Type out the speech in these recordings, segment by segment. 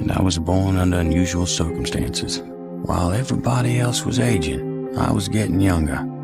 and I was born under unusual circumstances. While everybody else was aging, I was getting younger.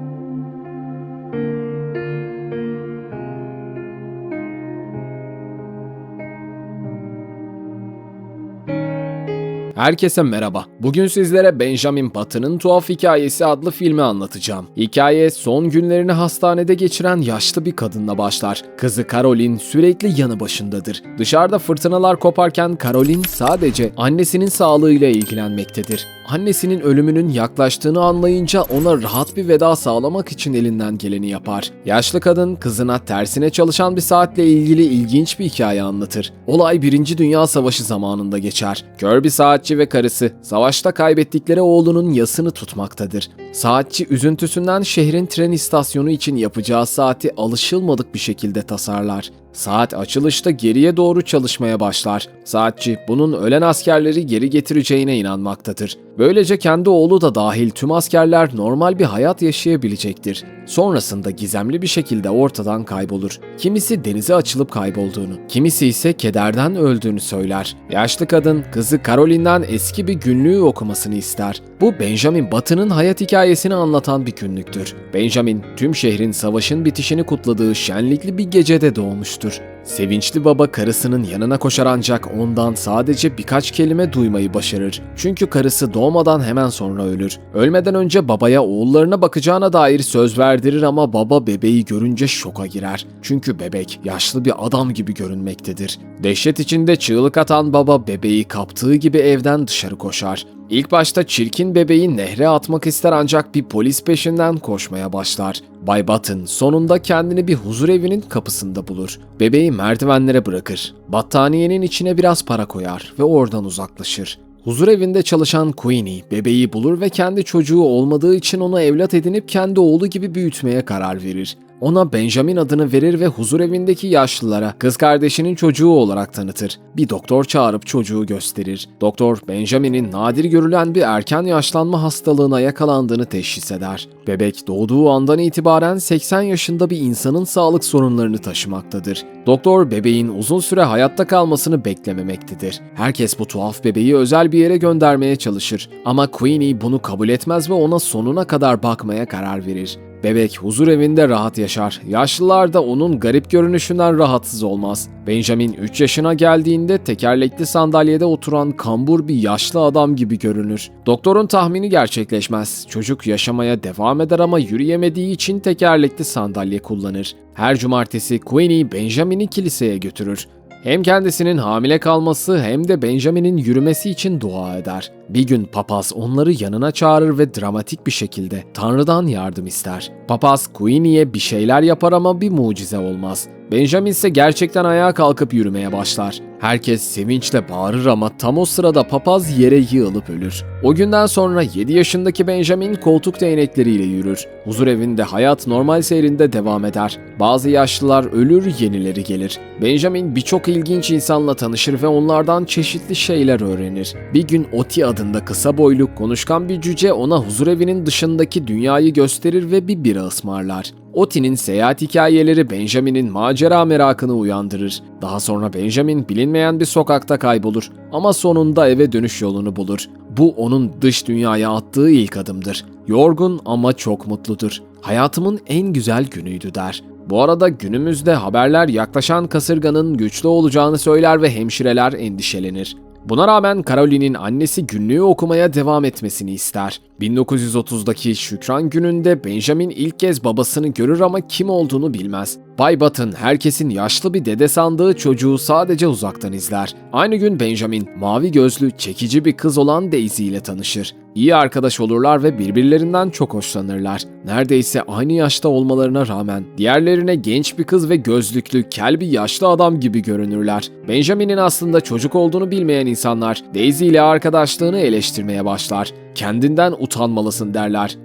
Herkese merhaba. Bugün sizlere Benjamin Button'ın Tuhaf Hikayesi adlı filmi anlatacağım. Hikaye son günlerini hastanede geçiren yaşlı bir kadınla başlar. Kızı Caroline sürekli yanı başındadır. Dışarıda fırtınalar koparken Caroline sadece annesinin sağlığıyla ilgilenmektedir. Annesinin ölümünün yaklaştığını anlayınca ona rahat bir veda sağlamak için elinden geleni yapar. Yaşlı kadın kızına tersine çalışan bir saatle ilgili ilginç bir hikaye anlatır. Olay 1. Dünya Savaşı zamanında geçer. Kör bir saatçi ve karısı savaşta kaybettikleri oğlunun yasını tutmaktadır. Saatçi üzüntüsünden şehrin tren istasyonu için yapacağı saati alışılmadık bir şekilde tasarlar. Saat açılışta geriye doğru çalışmaya başlar. Saatçi bunun ölen askerleri geri getireceğine inanmaktadır. Böylece kendi oğlu da dahil tüm askerler normal bir hayat yaşayabilecektir. Sonrasında gizemli bir şekilde ortadan kaybolur. Kimisi denize açılıp kaybolduğunu, kimisi ise kederden öldüğünü söyler. Yaşlı kadın kızı Caroline'den eski bir günlüğü okumasını ister. Bu Benjamin Button'ın hayat hikayesini anlatan bir günlüktür. Benjamin tüm şehrin savaşın bitişini kutladığı şenlikli bir gecede doğmuştur. Sevinçli baba karısının yanına koşar ancak ondan sadece birkaç kelime duymayı başarır. Çünkü karısı doğmadan hemen sonra ölür. Ölmeden önce babaya oğullarına bakacağına dair söz verdirir ama baba bebeği görünce şoka girer. Çünkü bebek yaşlı bir adam gibi görünmektedir. Dehşet içinde çığlık atan baba bebeği kaptığı gibi evden dışarı koşar. İlk başta çirkin bebeği nehre atmak ister ancak bir polis peşinden koşmaya başlar. Bay Button sonunda kendini bir huzur evinin kapısında bulur. Bebeği merdivenlere bırakır. Battaniyenin içine biraz para koyar ve oradan uzaklaşır. Huzur evinde çalışan Queenie bebeği bulur ve kendi çocuğu olmadığı için onu evlat edinip kendi oğlu gibi büyütmeye karar verir. Ona Benjamin adını verir ve huzur evindeki yaşlılara kız kardeşinin çocuğu olarak tanıtır. Bir doktor çağırıp çocuğu gösterir. Doktor Benjamin'in nadir görülen bir erken yaşlanma hastalığına yakalandığını teşhis eder. Bebek doğduğu andan itibaren 80 yaşında bir insanın sağlık sorunlarını taşımaktadır. Doktor bebeğin uzun süre hayatta kalmasını beklememektedir. Herkes bu tuhaf bebeği özel bir yere göndermeye çalışır. Ama Queenie bunu kabul etmez ve ona sonuna kadar bakmaya karar verir. Bebek huzur evinde rahat yaşar. Yaşlılar da onun garip görünüşünden rahatsız olmaz. Benjamin 3 yaşına geldiğinde tekerlekli sandalyede oturan kambur bir yaşlı adam gibi görünür. Doktorun tahmini gerçekleşmez. Çocuk yaşamaya devam eder ama yürüyemediği için tekerlekli sandalye kullanır. Her cumartesi Queenie Benjamin'i kiliseye götürür. Hem kendisinin hamile kalması hem de Benjamin'in yürümesi için dua eder. Bir gün papaz onları yanına çağırır ve dramatik bir şekilde Tanrı'dan yardım ister. Papaz Queenie'ye bir şeyler yapar ama bir mucize olmaz. Benjamin ise gerçekten ayağa kalkıp yürümeye başlar. Herkes sevinçle bağırır ama tam o sırada papaz yere yığılıp ölür. O günden sonra 7 yaşındaki Benjamin koltuk değnekleriyle yürür. Huzur evinde hayat normal seyrinde devam eder. Bazı yaşlılar ölür, yenileri gelir. Benjamin birçok ilginç insanla tanışır ve onlardan çeşitli şeyler öğrenir. Bir gün Oti adında kısa boylu, konuşkan bir cüce ona huzur evinin dışındaki dünyayı gösterir ve bir bira ısmarlar. Oti'nin seyahat hikayeleri Benjamin'in macera merakını uyandırır. Daha sonra Benjamin bilinmeyen bir sokakta kaybolur ama sonunda eve dönüş yolunu bulur. Bu onun dış dünyaya attığı ilk adımdır. Yorgun ama çok mutludur. Hayatımın en güzel günüydü der. Bu arada günümüzde haberler yaklaşan kasırganın güçlü olacağını söyler ve hemşireler endişelenir. Buna rağmen Caroline'in annesi günlüğü okumaya devam etmesini ister. 1930'daki Şükran gününde Benjamin ilk kez babasını görür ama kim olduğunu bilmez. Bay Button herkesin yaşlı bir dede sandığı çocuğu sadece uzaktan izler. Aynı gün Benjamin mavi gözlü, çekici bir kız olan Daisy ile tanışır. İyi arkadaş olurlar ve birbirlerinden çok hoşlanırlar. Neredeyse aynı yaşta olmalarına rağmen diğerlerine genç bir kız ve gözlüklü, kel bir yaşlı adam gibi görünürler. Benjamin'in aslında çocuk olduğunu bilmeyen insanlar Daisy ile arkadaşlığını eleştirmeye başlar. Kendinden utanmalısın derler.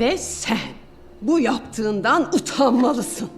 Ve sen bu yaptığından utanmalısın.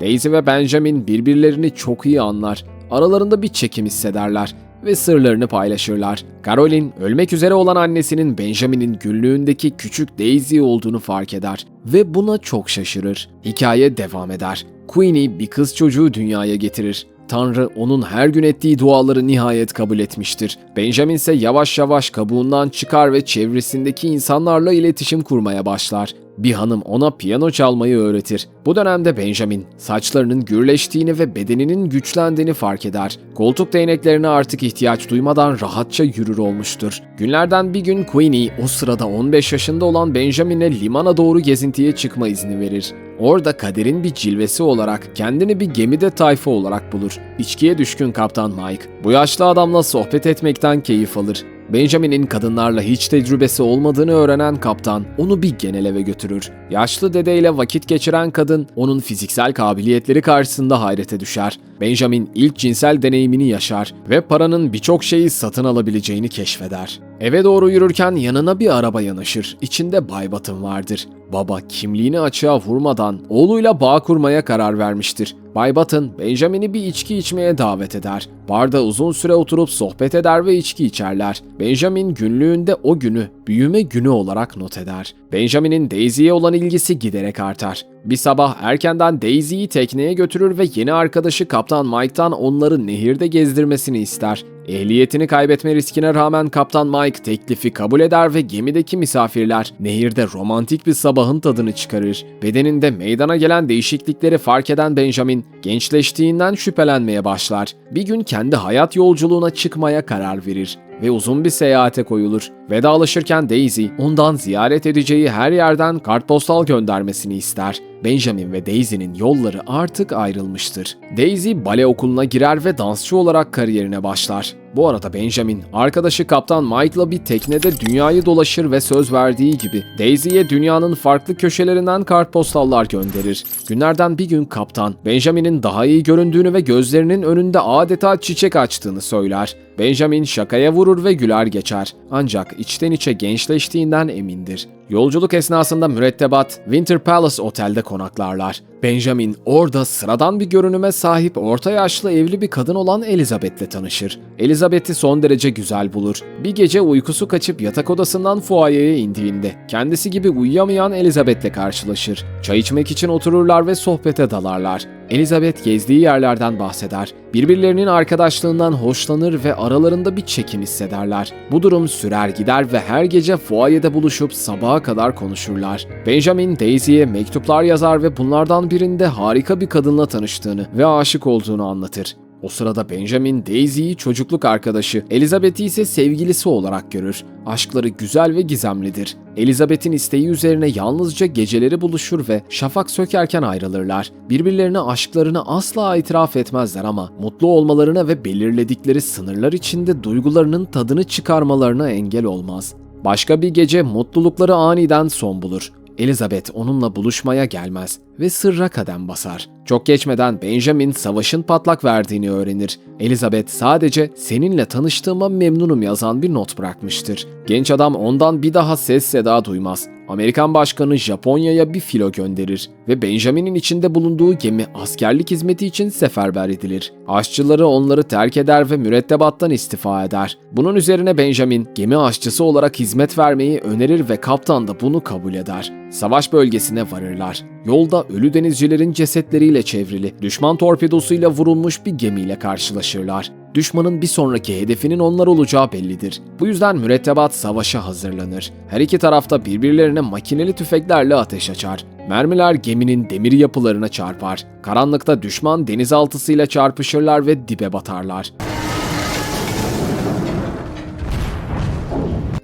Daisy ve Benjamin birbirlerini çok iyi anlar. Aralarında bir çekim hissederler ve sırlarını paylaşırlar. Caroline ölmek üzere olan annesinin Benjamin'in günlüğündeki küçük Daisy olduğunu fark eder ve buna çok şaşırır. Hikaye devam eder. Queenie bir kız çocuğu dünyaya getirir. Tanrı onun her gün ettiği duaları nihayet kabul etmiştir. Benjamin ise yavaş yavaş kabuğundan çıkar ve çevresindeki insanlarla iletişim kurmaya başlar. Bir hanım ona piyano çalmayı öğretir. Bu dönemde Benjamin saçlarının gürleştiğini ve bedeninin güçlendiğini fark eder. Koltuk değneklerine artık ihtiyaç duymadan rahatça yürür olmuştur. Günlerden bir gün Queenie o sırada 15 yaşında olan Benjamin'e limana doğru gezintiye çıkma izni verir. Orada kaderin bir cilvesi olarak kendini bir gemide tayfa olarak bulur. İçkiye düşkün kaptan Mike bu yaşlı adamla sohbet etmekten keyif alır. Benjamin'in kadınlarla hiç tecrübesi olmadığını öğrenen kaptan onu bir genel eve götürür. Yaşlı dedeyle vakit geçiren kadın onun fiziksel kabiliyetleri karşısında hayrete düşer. Benjamin ilk cinsel deneyimini yaşar ve paranın birçok şeyi satın alabileceğini keşfeder. Eve doğru yürürken yanına bir araba yanaşır. İçinde Bay Batın vardır. Baba kimliğini açığa vurmadan oğluyla bağ kurmaya karar vermiştir. Bay Batın, Benjamin'i bir içki içmeye davet eder. Barda uzun süre oturup sohbet eder ve içki içerler. Benjamin günlüğünde o günü büyüme günü olarak not eder. Benjamin'in Daisy'ye olan ilgisi giderek artar. Bir sabah erkenden Daisy'yi tekneye götürür ve yeni arkadaşı Kaptan Mike'tan onları nehirde gezdirmesini ister. Ehliyetini kaybetme riskine rağmen Kaptan Mike teklifi kabul eder ve gemideki misafirler nehirde romantik bir sabahın tadını çıkarır. Bedeninde meydana gelen değişiklikleri fark eden Benjamin gençleştiğinden şüphelenmeye başlar. Bir gün kendi hayat yolculuğuna çıkmaya karar verir ve uzun bir seyahate koyulur. Vedalaşırken Daisy ondan ziyaret edeceği her yerden kartpostal göndermesini ister. Benjamin ve Daisy'nin yolları artık ayrılmıştır. Daisy bale okuluna girer ve dansçı olarak kariyerine başlar. Bu arada Benjamin, arkadaşı Kaptan Mike'la bir teknede dünyayı dolaşır ve söz verdiği gibi Daisy'ye dünyanın farklı köşelerinden kartpostallar gönderir. Günlerden bir gün kaptan, Benjamin'in daha iyi göründüğünü ve gözlerinin önünde adeta çiçek açtığını söyler. Benjamin şakaya vurur ve güler geçer. Ancak içten içe gençleştiğinden emindir. Yolculuk esnasında mürettebat Winter Palace Otel'de konaklarlar. Benjamin orada sıradan bir görünüme sahip orta yaşlı evli bir kadın olan Elizabeth'le tanışır. Elizabeth'i son derece güzel bulur. Bir gece uykusu kaçıp yatak odasından fuayeye indiğinde kendisi gibi uyuyamayan Elizabeth'le karşılaşır. Çay içmek için otururlar ve sohbete dalarlar. Elizabeth gezdiği yerlerden bahseder. Birbirlerinin arkadaşlığından hoşlanır ve aralarında bir çekim hissederler. Bu durum sürer gider ve her gece fuayede buluşup sabaha kadar konuşurlar. Benjamin Daisy'ye mektuplar yazar ve bunlardan birinde harika bir kadınla tanıştığını ve aşık olduğunu anlatır. O sırada Benjamin Daisy'yi çocukluk arkadaşı, Elizabeth'i ise sevgilisi olarak görür. Aşkları güzel ve gizemlidir. Elizabeth'in isteği üzerine yalnızca geceleri buluşur ve şafak sökerken ayrılırlar. Birbirlerine aşklarını asla itiraf etmezler ama mutlu olmalarına ve belirledikleri sınırlar içinde duygularının tadını çıkarmalarına engel olmaz. Başka bir gece mutlulukları aniden son bulur. Elizabeth onunla buluşmaya gelmez ve sırra kadem basar. Çok geçmeden Benjamin savaşın patlak verdiğini öğrenir. Elizabeth sadece seninle tanıştığıma memnunum yazan bir not bırakmıştır. Genç adam ondan bir daha ses seda duymaz. Amerikan başkanı Japonya'ya bir filo gönderir ve Benjamin'in içinde bulunduğu gemi askerlik hizmeti için seferber edilir. Aşçıları onları terk eder ve mürettebattan istifa eder. Bunun üzerine Benjamin gemi aşçısı olarak hizmet vermeyi önerir ve kaptan da bunu kabul eder. Savaş bölgesine varırlar. Yolda ölü denizcilerin cesetleriyle çevrili, düşman torpidosuyla vurulmuş bir gemiyle karşılaşırlar. Düşmanın bir sonraki hedefinin onlar olacağı bellidir. Bu yüzden mürettebat savaşa hazırlanır. Her iki tarafta birbirlerine makineli tüfeklerle ateş açar. Mermiler geminin demir yapılarına çarpar. Karanlıkta düşman denizaltısıyla çarpışırlar ve dibe batarlar.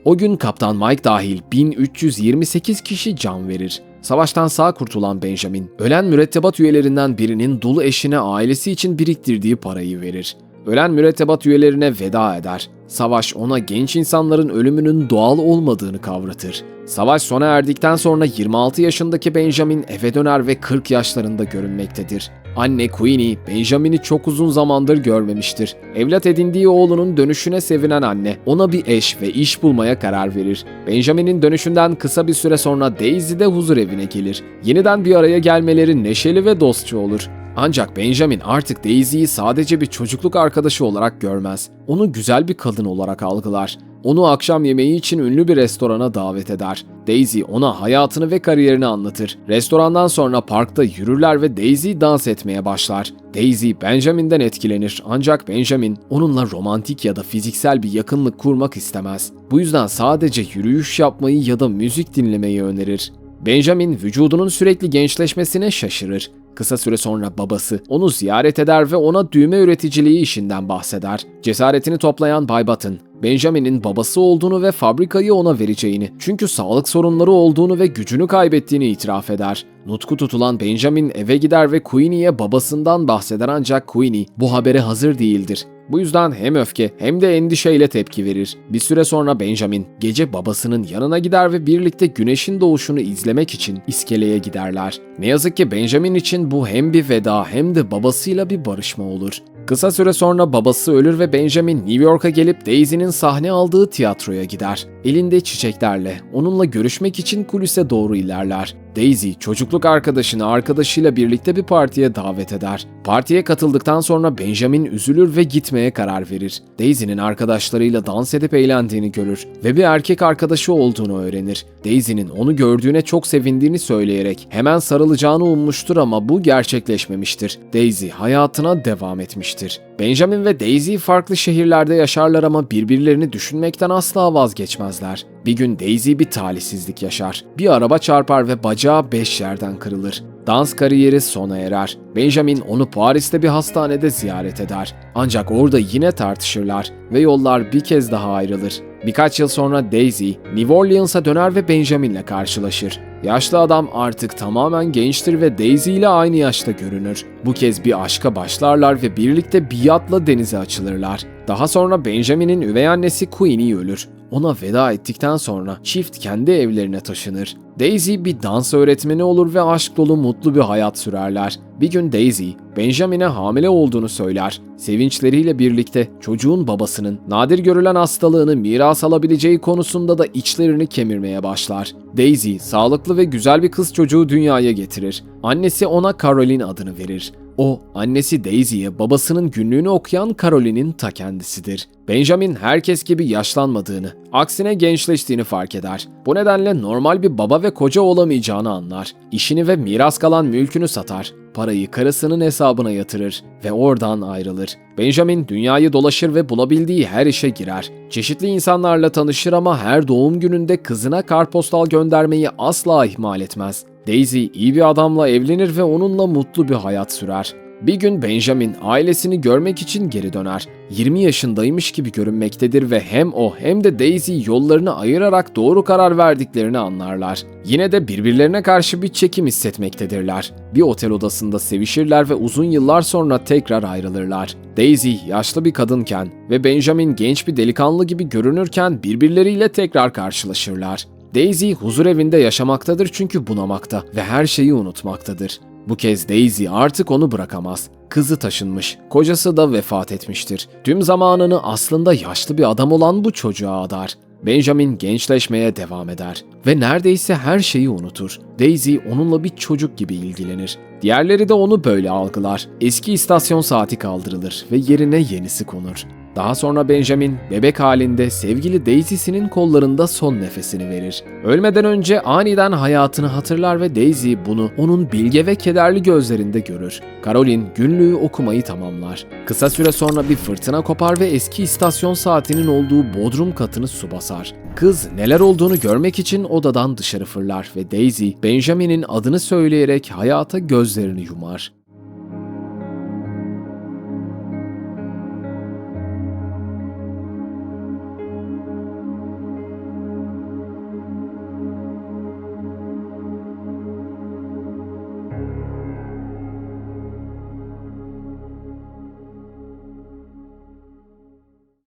O gün Kaptan Mike dahil 1328 kişi can verir. Savaştan sağ kurtulan Benjamin, ölen mürettebat üyelerinden birinin dul eşine ailesi için biriktirdiği parayı verir. Ölen mürettebat üyelerine veda eder. Savaş ona genç insanların ölümünün doğal olmadığını kavratır. Savaş sona erdikten sonra 26 yaşındaki Benjamin eve döner ve 40 yaşlarında görünmektedir. Anne Queenie, Benjamin'i çok uzun zamandır görmemiştir. Evlat edindiği oğlunun dönüşüne sevinen anne, ona bir eş ve iş bulmaya karar verir. Benjamin'in dönüşünden kısa bir süre sonra Daisy de huzur evine gelir. Yeniden bir araya gelmeleri neşeli ve dostça olur. Ancak Benjamin artık Daisy'yi sadece bir çocukluk arkadaşı olarak görmez. Onu güzel bir kadın olarak algılar. Onu akşam yemeği için ünlü bir restorana davet eder. Daisy ona hayatını ve kariyerini anlatır. Restorandan sonra parkta yürürler ve Daisy dans etmeye başlar. Daisy Benjamin'den etkilenir ancak Benjamin onunla romantik ya da fiziksel bir yakınlık kurmak istemez. Bu yüzden sadece yürüyüş yapmayı ya da müzik dinlemeyi önerir. Benjamin vücudunun sürekli gençleşmesine şaşırır. Kısa süre sonra babası onu ziyaret eder ve ona düğme üreticiliği işinden bahseder. Cesaretini toplayan Bay Button, Benjamin'in babası olduğunu ve fabrikayı ona vereceğini, çünkü sağlık sorunları olduğunu ve gücünü kaybettiğini itiraf eder. Nutku tutulan Benjamin eve gider ve Queenie'ye babasından bahseder ancak Queenie bu habere hazır değildir. Bu yüzden hem öfke hem de endişeyle tepki verir. Bir süre sonra Benjamin gece babasının yanına gider ve birlikte güneşin doğuşunu izlemek için iskeleye giderler. Ne yazık ki Benjamin için bu hem bir veda hem de babasıyla bir barışma olur. Kısa süre sonra babası ölür ve Benjamin New York'a gelip Daisy'nin sahne aldığı tiyatroya gider. Elinde çiçeklerle onunla görüşmek için kulise doğru ilerler. Daisy çocukluk arkadaşını arkadaşıyla birlikte bir partiye davet eder. Partiye katıldıktan sonra Benjamin üzülür ve gitmeye karar verir. Daisy'nin arkadaşlarıyla dans edip eğlendiğini görür ve bir erkek arkadaşı olduğunu öğrenir. Daisy'nin onu gördüğüne çok sevindiğini söyleyerek hemen sarılacağını ummuştur ama bu gerçekleşmemiştir. Daisy hayatına devam etmiştir. Benjamin ve Daisy farklı şehirlerde yaşarlar ama birbirlerini düşünmekten asla vazgeçmezler. Bir gün Daisy bir talihsizlik yaşar. Bir araba çarpar ve bacağı beş yerden kırılır. Dans kariyeri sona erer. Benjamin onu Paris'te bir hastanede ziyaret eder. Ancak orada yine tartışırlar ve yollar bir kez daha ayrılır. Birkaç yıl sonra Daisy, New Orleans'a döner ve Benjamin'le karşılaşır. Yaşlı adam artık tamamen gençtir ve Daisy ile aynı yaşta görünür. Bu kez bir aşka başlarlar ve birlikte bir yatla denize açılırlar. Daha sonra Benjamin'in üvey annesi Queenie ölür. Ona veda ettikten sonra çift kendi evlerine taşınır. Daisy bir dans öğretmeni olur ve aşk dolu mutlu bir hayat sürerler. Bir gün Daisy, Benjamin'e hamile olduğunu söyler. Sevinçleriyle birlikte çocuğun babasının nadir görülen hastalığını miras alabileceği konusunda da içlerini kemirmeye başlar. Daisy, sağlıklı ve güzel bir kız çocuğu dünyaya getirir. Annesi ona Caroline adını verir. O, annesi Daisy'ye babasının günlüğünü okuyan Caroline'in ta kendisidir. Benjamin herkes gibi yaşlanmadığını, aksine gençleştiğini fark eder. Bu nedenle normal bir baba ve koca olamayacağını anlar. İşini ve miras kalan mülkünü satar. Parayı karısının hesabına yatırır ve oradan ayrılır. Benjamin dünyayı dolaşır ve bulabildiği her işe girer. Çeşitli insanlarla tanışır ama her doğum gününde kızına kartpostal göndermeyi asla ihmal etmez. Daisy iyi bir adamla evlenir ve onunla mutlu bir hayat sürer. Bir gün Benjamin ailesini görmek için geri döner. 20 yaşındaymış gibi görünmektedir ve hem o hem de Daisy yollarını ayırarak doğru karar verdiklerini anlarlar. Yine de birbirlerine karşı bir çekim hissetmektedirler. Bir otel odasında sevişirler ve uzun yıllar sonra tekrar ayrılırlar. Daisy yaşlı bir kadınken ve Benjamin genç bir delikanlı gibi görünürken birbirleriyle tekrar karşılaşırlar. Daisy huzur evinde yaşamaktadır çünkü bunamakta ve her şeyi unutmaktadır. Bu kez Daisy artık onu bırakamaz. Kızı taşınmış, kocası da vefat etmiştir. Tüm zamanını aslında yaşlı bir adam olan bu çocuğa adar. Benjamin gençleşmeye devam eder ve neredeyse her şeyi unutur. Daisy onunla bir çocuk gibi ilgilenir. Diğerleri de onu böyle algılar. Eski istasyon saati kaldırılır ve yerine yenisi konur. Daha sonra Benjamin bebek halinde sevgili Daisy'sinin kollarında son nefesini verir. Ölmeden önce aniden hayatını hatırlar ve Daisy bunu onun bilge ve kederli gözlerinde görür. Caroline günlüğü okumayı tamamlar. Kısa süre sonra bir fırtına kopar ve eski istasyon saatinin olduğu bodrum katını su basar. Kız neler olduğunu görmek için odadan dışarı fırlar ve Daisy, Benjamin'in adını söyleyerek hayata gözlerini yumar.